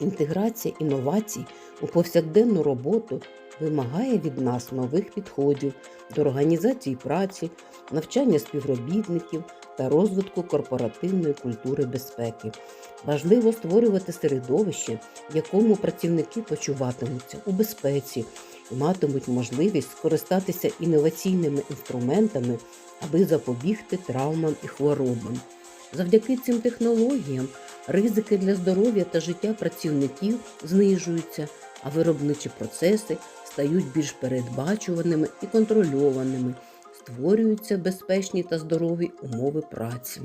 Інтеграція інновацій у повсякденну роботу вимагає від нас нових підходів до організації праці, навчання співробітників та розвитку корпоративної культури безпеки. Важливо створювати середовище, в якому працівники почуватимуться у безпеці і матимуть можливість скористатися інноваційними інструментами, аби запобігти травмам і хворобам. Завдяки цим технологіям ризики для здоров'я та життя працівників знижуються, а виробничі процеси стають більш передбачуваними і контрольованими, створюються безпечні та здорові умови праці.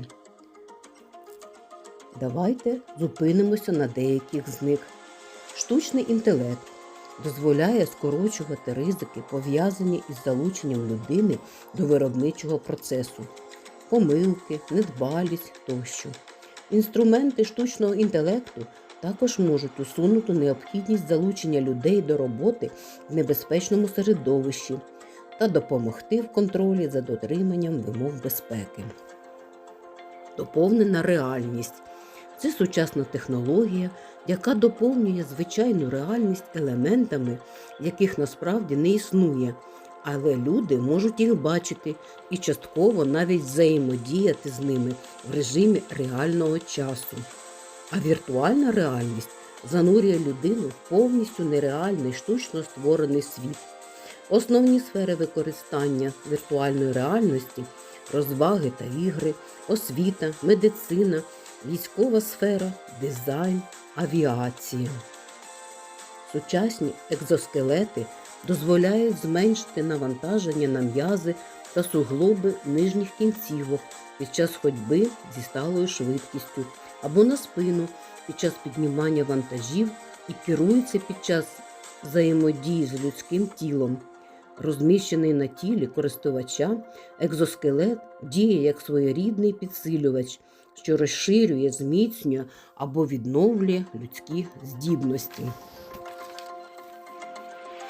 Давайте зупинимося на деяких з них. Штучний інтелект дозволяє скорочувати ризики, пов'язані із залученням людини до виробничого процесу, помилки, недбалість тощо. Інструменти штучного інтелекту також можуть усунути необхідність залучення людей до роботи в небезпечному середовищі та допомогти в контролі за дотриманням вимог безпеки. Доповнена реальність це сучасна технологія, яка доповнює звичайну реальність елементами, яких насправді не існує, але люди можуть їх бачити і частково навіть взаємодіяти з ними в режимі реального часу. А віртуальна реальність занурює людину в повністю нереальний штучно створений світ. Основні сфери використання віртуальної реальності розваги та ігри, освіта, медицина, військова сфера, дизайн, авіація. Сучасні екзоскелети дозволяють зменшити навантаження на м'язи та суглоби нижніх кінцівок під час ходьби зі сталою швидкістю або на спину під час піднімання вантажів і керуються під час взаємодії з людським тілом. Розміщений на тілі користувача, екзоскелет діє як своєрідний підсилювач, що розширює, зміцнює або відновлює людські здібності.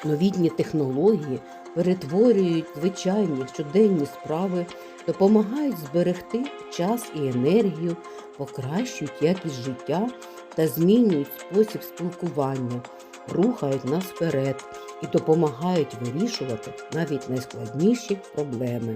Новітні технології перетворюють звичайні щоденні справи, допомагають зберегти час і енергію, покращують якість життя та змінюють спосіб спілкування, рухають нас вперед і допомагають вирішувати навіть найскладніші проблеми.